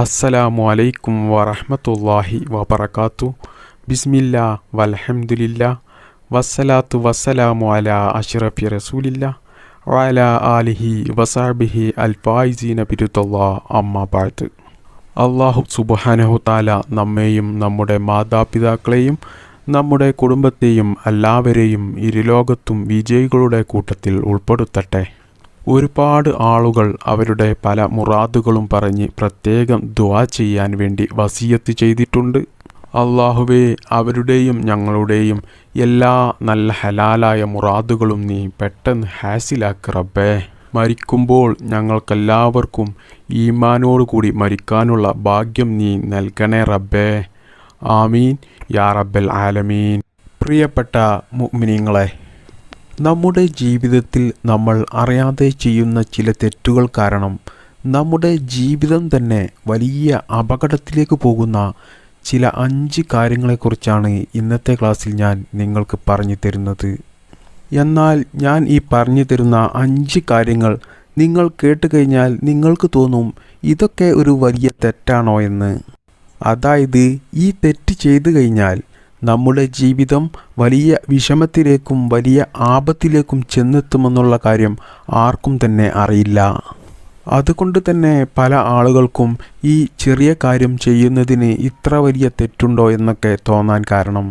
അസ്സലാമു അലൈക്കും വറഹ്മത്തുള്ളാഹി വബർക്കാത്തു ബിസ്മില്ല വലഹമുല്ല വസ്സലാത്തു വസ്സലാമു അല അഷ്റഫി റസൂലില്ല. വല ആലിഹി വസാബിഹി അൽഫായിസീന ബിരുദല്ലാ അമ്മ ബാദ് അള്ളാഹു സുബ്ഹാനഹു താല നമ്മെയും നമ്മുടെ മാതാപിതാക്കളെയും നമ്മുടെ കുടുംബത്തെയും എല്ലാവരെയും ഇരുലോകത്തും വിജയികളുടെ കൂട്ടത്തിൽ ഉൾപ്പെടുത്തട്ടെ. ഒരുപാട് ആളുകൾ അവരുടെ പല മുറാദുകളും പറഞ്ഞ് പ്രത്യേകം ദുആ ചെയ്യാൻ വേണ്ടി വസീയത്ത് ചെയ്തിട്ടുണ്ട്. അള്ളാഹുവേ അവരുടെയും ഞങ്ങളുടെയും എല്ലാ നല്ല ഹലാലായ മുറാദുകളും നീ പെട്ടെന്ന് ഹാസിലാക്ക് റബ്ബേ. മരിക്കുമ്പോൾ ഞങ്ങൾക്കെല്ലാവർക്കും ഈമാനോടുകൂടി മരിക്കാനുള്ള ഭാഗ്യം നീ നൽകണേ റബ്ബേ. ആമീൻ. യാ റബ്ബൽ ആലമീൻ. പ്രിയപ്പെട്ട മുഅ്മിനീങ്ങളെ നമ്മുടെ ജീവിതത്തിൽ നമ്മൾ അറിയാതെ ചെയ്യുന്ന ചില തെറ്റുകൾ കാരണം നമ്മുടെ ജീവിതം തന്നെ വലിയ അപകടത്തിലേക്ക് പോകുന്ന ചില അഞ്ച് കാര്യങ്ങളെക്കുറിച്ചാണ് ഇന്നത്തെ ക്ലാസ്സിൽ ഞാൻ നിങ്ങൾക്ക് പറഞ്ഞു തരുന്നത്. എന്നാൽ ഞാൻ ഈ പറഞ്ഞു തരുന്ന അഞ്ച് കാര്യങ്ങൾ നിങ്ങൾ കേട്ട് കഴിഞ്ഞാൽ നിങ്ങൾക്ക് തോന്നും ഇതൊക്കെ ഒരു വലിയ തെറ്റാണോ എന്ന്. അതായത് ഈ തെറ്റ് ചെയ്തു കഴിഞ്ഞാൽ നമ്മുടെ ജീവിതം വലിയ വിഷമത്തിലേക്കും വലിയ ആപത്തിലേക്കും ചെന്നെത്തുമെന്നുള്ള കാര്യം ആർക്കും തന്നെ അറിയില്ല. അതുകൊണ്ട് തന്നെ പല ആളുകൾക്കും ഈ ചെറിയ കാര്യം ചെയ്യുന്നതിന് ഇത്ര വലിയ തെറ്റുണ്ടോ എന്നൊക്കെ തോന്നാൻ കാരണം.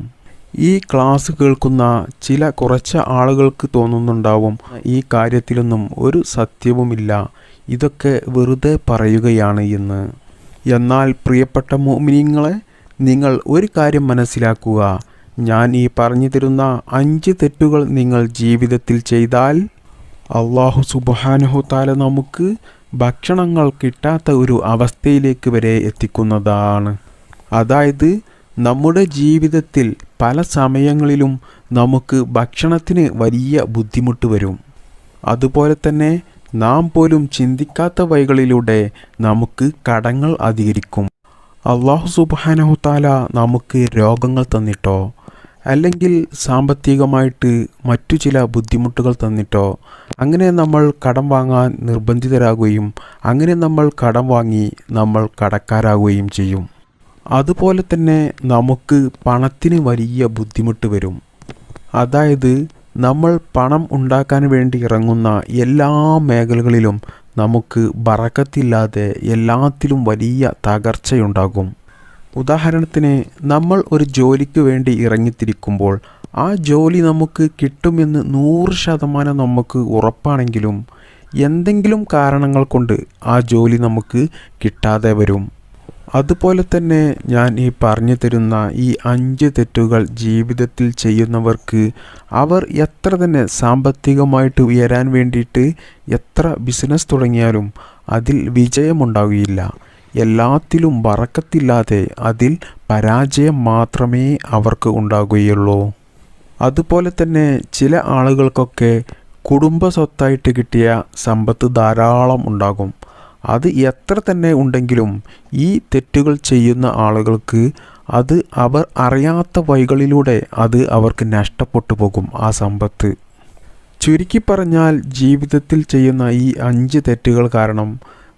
ഈ ക്ലാസ് കേൾക്കുന്ന ചില കുറച്ച് ആളുകൾക്ക് തോന്നുന്നുണ്ടാവും ഈ കാര്യത്തിലൊന്നും ഒരു സത്യവുമില്ല. ഇതൊക്കെ വെറുതെ പറയുകയാണ് എന്ന് എന്നാൽ പ്രിയപ്പെട്ട മോമിനിങ്ങളെ നിങ്ങൾ ഒരു കാര്യം മനസ്സിലാക്കുക. ഞാൻ ഈ പറഞ്ഞു തരുന്ന അഞ്ച് തെറ്റുകൾ നിങ്ങൾ ജീവിതത്തിൽ ചെയ്താൽ അള്ളാഹു സുബാനുഹു താല നമുക്ക് ഭക്ഷണങ്ങൾ കിട്ടാത്ത ഒരു അവസ്ഥയിലേക്ക് വരെ എത്തിക്കുന്നതാണ്. അതായത് നമ്മുടെ ജീവിതത്തിൽ പല സമയങ്ങളിലും നമുക്ക് ഭക്ഷണത്തിന് വലിയ ബുദ്ധിമുട്ട് വരും. അതുപോലെ തന്നെ നാം പോലും ചിന്തിക്കാത്ത വഴികളിലൂടെ നമുക്ക് കടങ്ങൾ അധികരിക്കും. അള്ളാഹു സുബാനഹുത്താല നമുക്ക് രോഗങ്ങൾ തന്നിട്ടോ അല്ലെങ്കിൽ സാമ്പത്തികമായിട്ട് മറ്റു ചില ബുദ്ധിമുട്ടുകൾ തന്നിട്ടോ അങ്ങനെ നമ്മൾ കടം വാങ്ങാൻ നിർബന്ധിതരാകുകയും അങ്ങനെ നമ്മൾ കടം വാങ്ങി നമ്മൾ കടക്കാരാകുകയും ചെയ്യും. അതുപോലെ തന്നെ നമുക്ക് പണത്തിന് വലിയ ബുദ്ധിമുട്ട് വരും. അതായത് നമ്മൾ പണം ഉണ്ടാക്കാൻ വേണ്ടി ഇറങ്ങുന്ന എല്ലാ മേഖലകളിലും നമുക്ക് ബറക്കത്തില്ലാതെ എല്ലാത്തിലും വലിയ തകർച്ചയുണ്ടാകും. ഉദാഹരണത്തിന് നമ്മൾ ഒരു ജോലിക്ക് വേണ്ടി ഇറങ്ങിത്തിരിക്കുമ്പോൾ ആ ജോലി നമുക്ക് കിട്ടുമെന്ന് നൂറ് ശതമാനം നമുക്ക് ഉറപ്പാണെങ്കിലും എന്തെങ്കിലും കാരണങ്ങൾ കൊണ്ട് ആ ജോലി നമുക്ക് കിട്ടാതെ വരും. അതുപോലെ തന്നെ ഞാൻ ഈ പറഞ്ഞു തരുന്ന ഈ അഞ്ച് തെറ്റുകൾ ജീവിതത്തിൽ ചെയ്യുന്നവർക്ക് അവർ എത്ര തന്നെ സാമ്പത്തികമായിട്ട് ഉയരാൻ വേണ്ടിയിട്ട് എത്ര ബിസിനസ് തുടങ്ങിയാലും അതിൽ വിജയമുണ്ടാവുകയില്ല. എല്ലാത്തിലും വറക്കത്തില്ലാതെ അതിൽ പരാജയം മാത്രമേ അവർക്ക് ഉണ്ടാകുകയുള്ളൂ അതുപോലെ തന്നെ ചില ആളുകൾക്കൊക്കെ കുടുംബ സ്വത്തായിട്ട് കിട്ടിയ സമ്പത്ത് ധാരാളം ഉണ്ടാകും. അത് എത്ര തന്നെ ഉണ്ടെങ്കിലും ഈ തെറ്റുകൾ ചെയ്യുന്ന ആളുകൾക്ക് അത് അവർ അറിയാത്ത വഴികളിലൂടെ അത് അവർക്ക് നഷ്ടപ്പെട്ടു പോകും ആ സമ്പത്ത്. ചുരുക്കി പറഞ്ഞാൽ ജീവിതത്തിൽ ചെയ്യുന്ന ഈ അഞ്ച് തെറ്റുകൾ കാരണം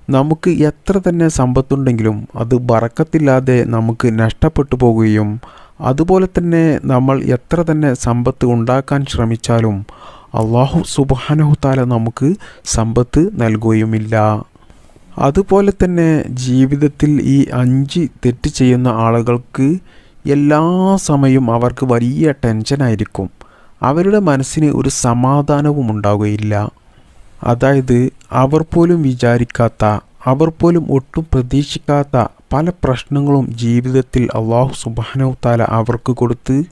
നമുക്ക് എത്ര തന്നെ സമ്പത്തുണ്ടെങ്കിലും അത് ബറക്കത്തില്ലാതെ നമുക്ക് നഷ്ടപ്പെട്ടു പോകുകയും അതുപോലെ തന്നെ നമ്മൾ എത്ര തന്നെ സമ്പത്ത് ഉണ്ടാക്കാൻ ശ്രമിച്ചാലും അള്ളാഹു സുബാനഹുത്താല നമുക്ക് സമ്പത്ത് നൽകുകയുമില്ല. അതുപോലെ തന്നെ ജീവിതത്തിൽ ഈ അഞ്ച് തെറ്റ് ചെയ്യുന്ന ആളുകൾക്ക് എല്ലാ സമയവും അവർക്ക് വലിയ ടെൻഷനായിരിക്കും അവരുടെ മനസ്സിന് ഒരു സമാധാനവും ഉണ്ടാവുകയില്ല. അതായത് അവർ പോലും വിചാരിക്കാത്ത അവർ പോലും ഒട്ടും പ്രതീക്ഷിക്കാത്ത പല പ്രശ്നങ്ങളും ജീവിതത്തിൽ അള്ളാഹു സുബാനവത്താല അവർക്ക് കൊടുത്ത്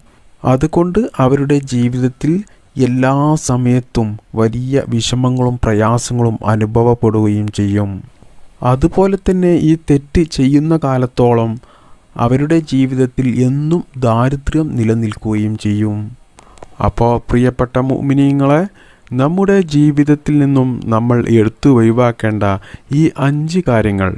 അതുകൊണ്ട് അവരുടെ ജീവിതത്തിൽ എല്ലാ സമയത്തും വലിയ വിഷമങ്ങളും പ്രയാസങ്ങളും അനുഭവപ്പെടുകയും ചെയ്യും. അതുപോലെ തന്നെ ഈ തെറ്റ് ചെയ്യുന്ന കാലത്തോളം അവരുടെ ജീവിതത്തിൽ എന്നും ദാരിദ്ര്യം നിലനിൽക്കുകയും ചെയ്യും. അപ്പോൾ പ്രിയപ്പെട്ട മുമിനിങ്ങളെ നമ്മുടെ ജീവിതത്തിൽ നിന്നും നമ്മൾ എടുത്തു ഒഴിവാക്കേണ്ട ഈ അഞ്ച് കാര്യങ്ങൾ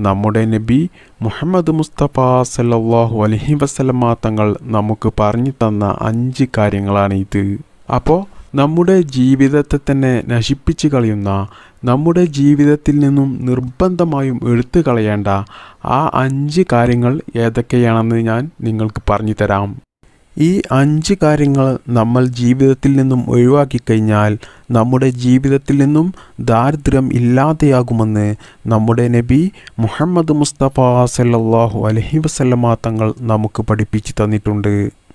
നമ്മുടെ നബി മുഹമ്മദ് മുസ്തഫ സല്ലാഹു അലഹി വസ്ലമ തങ്ങൾ നമുക്ക് പറഞ്ഞു തന്ന അഞ്ച് കാര്യങ്ങളാണ് ഇത് അപ്പോൾ നമ്മുടെ ജീവിതത്തെ തന്നെ നശിപ്പിച്ച് കളയുന്ന നമ്മുടെ ജീവിതത്തിൽ നിന്നും നിർബന്ധമായും എടുത്തു കളയേണ്ട ആ അഞ്ച് കാര്യങ്ങൾ ഏതൊക്കെയാണെന്ന് ഞാൻ നിങ്ങൾക്ക് പറഞ്ഞു തരാം. ഈ അഞ്ച് കാര്യങ്ങൾ നമ്മൾ ജീവിതത്തിൽ നിന്നും ഒഴിവാക്കി കഴിഞ്ഞാൽ നമ്മുടെ ജീവിതത്തിൽ നിന്നും ദാരിദ്ര്യം ഇല്ലാതെയാകുമെന്ന് നമ്മുടെ നബി മുഹമ്മദ് മുസ്തഫ സല്ലാഹു അലഹി വസല്ലമ തങ്ങൾ നമുക്ക് പഠിപ്പിച്ചു തന്നിട്ടുണ്ട്.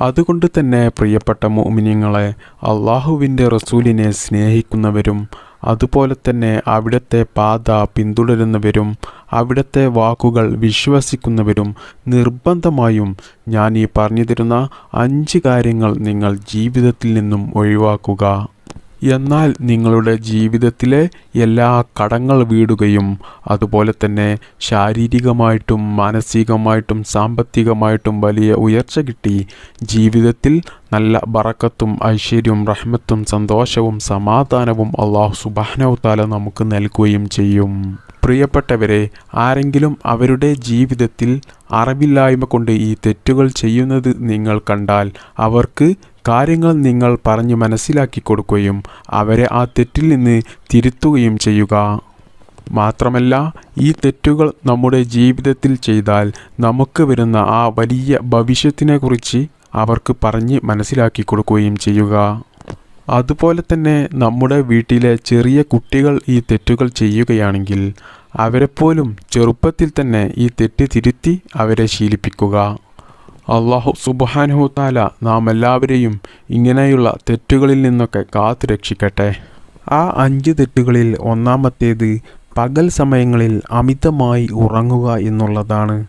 അതുകൊണ്ട് തന്നെ പ്രിയപ്പെട്ട മോമിനിയങ്ങളെ അള്ളാഹുവിന്റെ റസൂലിനെ സ്നേഹിക്കുന്നവരും അതുപോലെ തന്നെ അവിടുത്തെ പാത പിന്തുടരുന്നവരും അവിടുത്തെ വാക്കുകൾ വിശ്വസിക്കുന്നവരും നിർബന്ധമായും ഞാൻ ഈ പറഞ്ഞു തരുന്ന അഞ്ച് കാര്യങ്ങൾ നിങ്ങൾ ജീവിതത്തിൽ നിന്നും ഒഴിവാക്കുക. എന്നാൽ നിങ്ങളുടെ ജീവിതത്തിലെ എല്ലാ കടങ്ങൾ വീടുകയും അതുപോലെ തന്നെ ശാരീരികമായിട്ടും മാനസികമായിട്ടും സാമ്പത്തികമായിട്ടും വലിയ ഉയർച്ച കിട്ടി. ജീവിതത്തിൽ നല്ല ബറക്കത്തും ഐശ്വര്യവും റഹ്മത്തും സന്തോഷവും സമാധാനവും അള്ളാഹു സുബാനവത്താല നമുക്ക് നൽകുകയും ചെയ്യും. പ്രിയപ്പെട്ടവരെ ആരെങ്കിലും അവരുടെ ജീവിതത്തിൽ അറിവില്ലായ്മ കൊണ്ട് ഈ തെറ്റുകൾ ചെയ്യുന്നത് നിങ്ങൾ കണ്ടാൽ അവർക്ക് കാര്യങ്ങൾ നിങ്ങൾ പറഞ്ഞു മനസ്സിലാക്കി കൊടുക്കുകയും അവരെ ആ തെറ്റിൽ നിന്ന് തിരുത്തുകയും ചെയ്യുക. മാത്രമല്ല ഈ തെറ്റുകൾ നമ്മുടെ ജീവിതത്തിൽ ചെയ്താൽ നമുക്ക് വരുന്ന ആ വലിയ ഭവിഷ്യത്തിനെക്കുറിച്ച് അവർക്ക് പറഞ്ഞ് മനസ്സിലാക്കി കൊടുക്കുകയും ചെയ്യുക. അതുപോലെ തന്നെ നമ്മുടെ വീട്ടിലെ ചെറിയ കുട്ടികൾ ഈ തെറ്റുകൾ ചെയ്യുകയാണെങ്കിൽ അവരെപ്പോലും ചെറുപ്പത്തിൽ തന്നെ ഈ തെറ്റ് തിരുത്തി അവരെ ശീലിപ്പിക്കുക. അള്ളാഹു താല നാം എല്ലാവരെയും ഇങ്ങനെയുള്ള തെറ്റുകളിൽ നിന്നൊക്കെ കാത്തു രക്ഷിക്കട്ടെ. ആ അഞ്ച് തെറ്റുകളിൽ ഒന്നാമത്തേത് പകൽ സമയങ്ങളിൽ അമിതമായി ഉറങ്ങുക എന്നുള്ളതാണ്.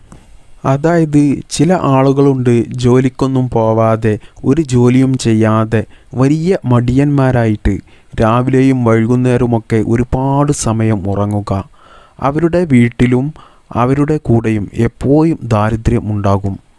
അതായത് ചില ആളുകളുണ്ട് ജോലിക്കൊന്നും പോവാതെ ഒരു ജോലിയും ചെയ്യാതെ വലിയ മടിയന്മാരായിട്ട് രാവിലെയും വൈകുന്നേരമൊക്കെ ഒരുപാട് സമയം ഉറങ്ങുക. അവരുടെ വീട്ടിലും അവരുടെ കൂടെയും എപ്പോഴും ദാരിദ്ര്യം ഉണ്ടാകും.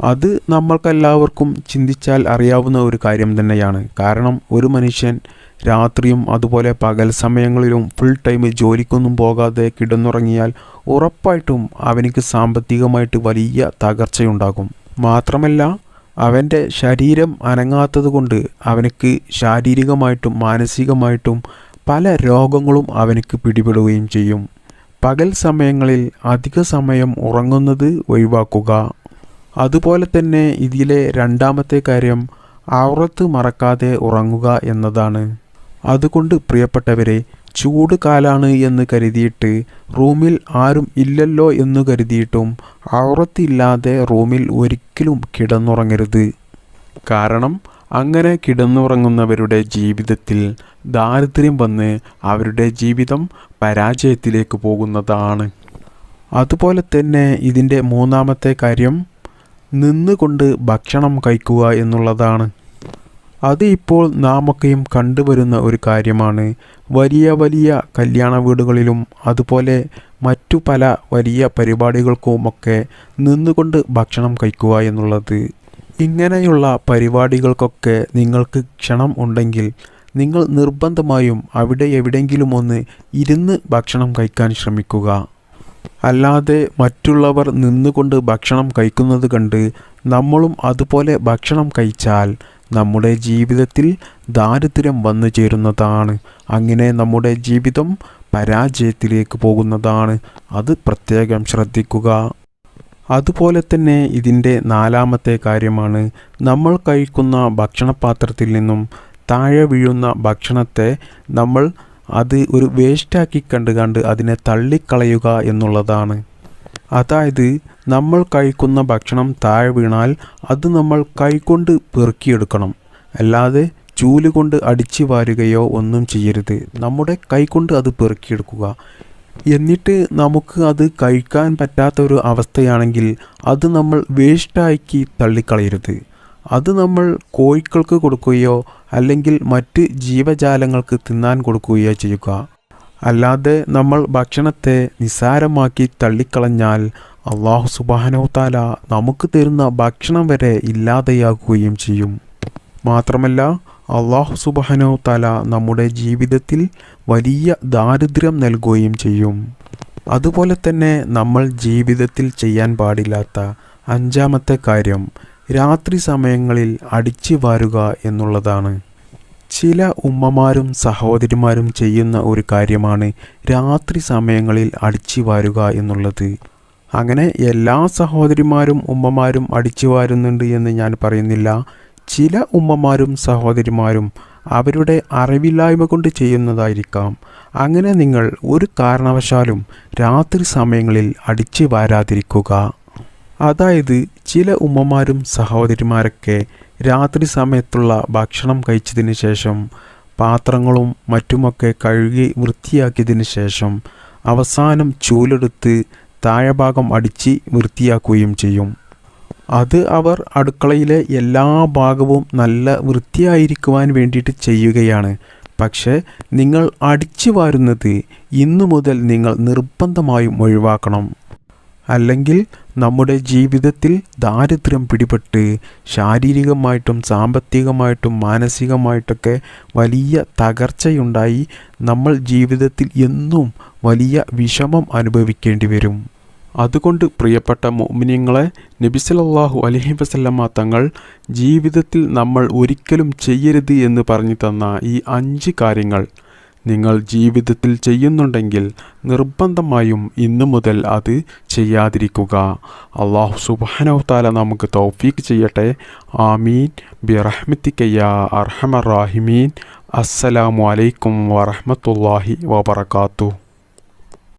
അത് നമ്മൾക്കെല്ലാവർക്കും ചിന്തിച്ചാൽ അറിയാവുന്ന ഒരു കാര്യം തന്നെയാണ്. കാരണം ഒരു മനുഷ്യൻ രാത്രിയും അതുപോലെ പകൽ സമയങ്ങളിലും ഫുൾ ടൈം ജോലിക്കൊന്നും പോകാതെ കിടന്നുറങ്ങിയാൽ ഉറപ്പായിട്ടും അവനിക്ക് സാമ്പത്തികമായിട്ട് വലിയ തകർച്ചയുണ്ടാകും. മാത്രമല്ല അവന്റെ ശരീരം അനങ്ങാത്തത് കൊണ്ട് അവനക്ക് ശാരീരികമായിട്ടും മാനസികമായിട്ടും പല രോഗങ്ങളും അവനക്ക് പിടിപെടുകയും ചെയ്യും. പകൽ സമയങ്ങളിൽ അധിക സമയം ഉറങ്ങുന്നത് ഒഴിവാക്കുക. അതുപോലെ തന്നെ ഇതിലെ രണ്ടാമത്തെ കാര്യം ഔറത്ത് മറക്കാതെ ഉറങ്ങുക എന്നതാണ്. അതുകൊണ്ട് പ്രിയപ്പെട്ടവരെ ചൂട് കാലാണ് എന്ന് കരുതിയിട്ട് റൂമിൽ ആരും ഇല്ലല്ലോ എന്ന് കരുതിയിട്ടും ഔറത്തില്ലാതെ റൂമിൽ ഒരിക്കലും കിടന്നുറങ്ങരുത്. കാരണം അങ്ങനെ കിടന്നുറങ്ങുന്നവരുടെ ജീവിതത്തിൽ ദാരിദ്ര്യം വന്ന് അവരുടെ ജീവിതം പരാജയത്തിലേക്ക് പോകുന്നതാണ്. അതുപോലെ തന്നെ ഇതിന്റെ മൂന്നാമത്തെ കാര്യം നിന്നുകൊണ്ട് ഭക്ഷണം കഴിക്കുക എന്നുള്ളതാണ്. അത് ഇപ്പോൾ നാമൊക്കെയും കണ്ടുവരുന്ന ഒരു കാര്യമാണ്. വലിയ വലിയ കല്യാണ വീടുകളിലും അതുപോലെ മറ്റു പല വലിയ പരിപാടികൾക്കുമൊക്കെ നിന്നുകൊണ്ട് ഭക്ഷണം കഴിക്കുക എന്നുള്ളത്. ഇങ്ങനെയുള്ള പരിപാടികൾക്കൊക്കെ നിങ്ങൾക്ക് ക്ഷണം ഉണ്ടെങ്കിൽ നിങ്ങൾ നിർബന്ധമായും അവിടെ എവിടെയെങ്കിലും ഒന്ന് ഇരുന്ന് ഭക്ഷണം കഴിക്കാൻ ശ്രമിക്കുക. അല്ലാതെ മറ്റുള്ളവർ നിന്നുകൊണ്ട് ഭക്ഷണം കഴിക്കുന്നത് കണ്ട് നമ്മളും അതുപോലെ ഭക്ഷണം കഴിച്ചാൽ നമ്മുടെ ജീവിതത്തിൽ ദാരിദ്ര്യം വന്നു ചേരുന്നതാണ്. അങ്ങനെ നമ്മുടെ ജീവിതം പരാജയത്തിലേക്ക് പോകുന്നതാണ്. അത് പ്രത്യേകം ശ്രദ്ധിക്കുക. അതുപോലെ തന്നെ ഇതിന്റെ നാലാമത്തെ കാര്യമാണ് നമ്മൾ കഴിക്കുന്ന ഭക്ഷണപാത്രത്തിൽ നിന്നും താഴെ വീഴുന്ന ഭക്ഷണത്തെ നമ്മൾ അത് ഒരു വേസ്റ്റാക്കി കണ്ട് കണ്ട് അതിനെ തള്ളിക്കളയുക എന്നുള്ളതാണ്. അതായത് നമ്മൾ കഴിക്കുന്ന ഭക്ഷണം താഴെ വീണാൽ അത് നമ്മൾ കൈകൊണ്ട് പെറുക്കിയെടുക്കണം. അല്ലാതെ ചൂൽ കൊണ്ട് അടിച്ചു വാരുകയോ ഒന്നും ചെയ്യരുത്. നമ്മുടെ കൈകൊണ്ട് അത് പെറുക്കിയെടുക്കുക. എന്നിട്ട് നമുക്ക് അത് കഴിക്കാൻ പറ്റാത്ത ഒരു അവസ്ഥയാണെങ്കിൽ അത് നമ്മൾ വേസ്റ്റാക്കി തള്ളിക്കളയരുത്. അത് നമ്മൾ കോഴികൾക്ക് കൊടുക്കുകയോ അല്ലെങ്കിൽ മറ്റ് ജീവജാലങ്ങൾക്ക് തിന്നാൻ കൊടുക്കുകയോ ചെയ്യുക. അല്ലാതെ നമ്മൾ ഭക്ഷണത്തെ നിസ്സാരമാക്കി തള്ളിക്കളഞ്ഞാൽ അള്ളാഹു സുബാനോത്താല നമുക്ക് തരുന്ന ഭക്ഷണം വരെ ഇല്ലാതെയാകുകയും ചെയ്യും. മാത്രമല്ല അള്ളാഹു സുബാനോ താല നമ്മുടെ ജീവിതത്തിൽ വലിയ ദാരിദ്ര്യം നൽകുകയും ചെയ്യും. അതുപോലെ തന്നെ നമ്മൾ ജീവിതത്തിൽ ചെയ്യാൻ പാടില്ലാത്ത അഞ്ചാമത്തെ കാര്യം രാത്രി സമയങ്ങളിൽ അടിച്ചു വാരുക എന്നുള്ളതാണ്. ചില ഉമ്മമാരും സഹോദരിമാരും ചെയ്യുന്ന ഒരു കാര്യമാണ് രാത്രി സമയങ്ങളിൽ അടിച്ചു വാരുക എന്നുള്ളത്. അങ്ങനെ എല്ലാ സഹോദരിമാരും ഉമ്മമാരും അടിച്ചു വാരുന്നുണ്ട് എന്ന് ഞാൻ പറയുന്നില്ല. ചില ഉമ്മമാരും സഹോദരിമാരും അവരുടെ അറിവില്ലായ്മ കൊണ്ട് ചെയ്യുന്നതായിരിക്കാം. അങ്ങനെ നിങ്ങൾ ഒരു കാരണവശാലും രാത്രി സമയങ്ങളിൽ അടിച്ചു വാരാതിരിക്കുക. അതായത് ചില ഉമ്മമാരും സഹോദരിമാരൊക്കെ രാത്രി സമയത്തുള്ള ഭക്ഷണം കഴിച്ചതിന് ശേഷം പാത്രങ്ങളും മറ്റുമൊക്കെ കഴുകി വൃത്തിയാക്കിയതിന് ശേഷം അവസാനം ചൂലെടുത്ത് താഴെഭാഗം അടിച്ച് വൃത്തിയാക്കുകയും ചെയ്യും. അത് അവർ അടുക്കളയിലെ എല്ലാ ഭാഗവും നല്ല വൃത്തിയായിരിക്കുവാൻ വേണ്ടിയിട്ട് ചെയ്യുകയാണ്. പക്ഷേ നിങ്ങൾ അടിച്ചു വാരുന്നത് ഇന്നു മുതൽ നിങ്ങൾ നിർബന്ധമായും ഒഴിവാക്കണം. അല്ലെങ്കിൽ നമ്മുടെ ജീവിതത്തിൽ ദാരിദ്ര്യം പിടിപെട്ട് ശാരീരികമായിട്ടും സാമ്പത്തികമായിട്ടും മാനസികമായിട്ടൊക്കെ വലിയ തകർച്ചയുണ്ടായി നമ്മൾ ജീവിതത്തിൽ എന്നും വലിയ വിഷമം അനുഭവിക്കേണ്ടി വരും. അതുകൊണ്ട് പ്രിയപ്പെട്ട മോമിനിയങ്ങളെ നബിസലല്ലാഹു അലഹി വസല്ലമ്മ തങ്ങൾ ജീവിതത്തിൽ നമ്മൾ ഒരിക്കലും ചെയ്യരുത് എന്ന് പറഞ്ഞു തന്ന ഈ അഞ്ച് കാര്യങ്ങൾ നിങ്ങൾ ജീവിതത്തിൽ ചെയ്യുന്നുണ്ടെങ്കിൽ നിർബന്ധമായും ഇന്നു മുതൽ അത് ചെയ്യാതിരിക്കുക. അള്ളാഹു സുബാനവത്താല നമുക്ക് തൗഫീക്ക് ചെയ്യട്ടെ. ആമീൻ. ബിറഹ്മത്തിക്കയ്യ അർഹമർ റാഹിമീൻ. അസ്സലാമു അലൈക്കും വറഹമത്തല്ലാഹി വബർക്കാത്തു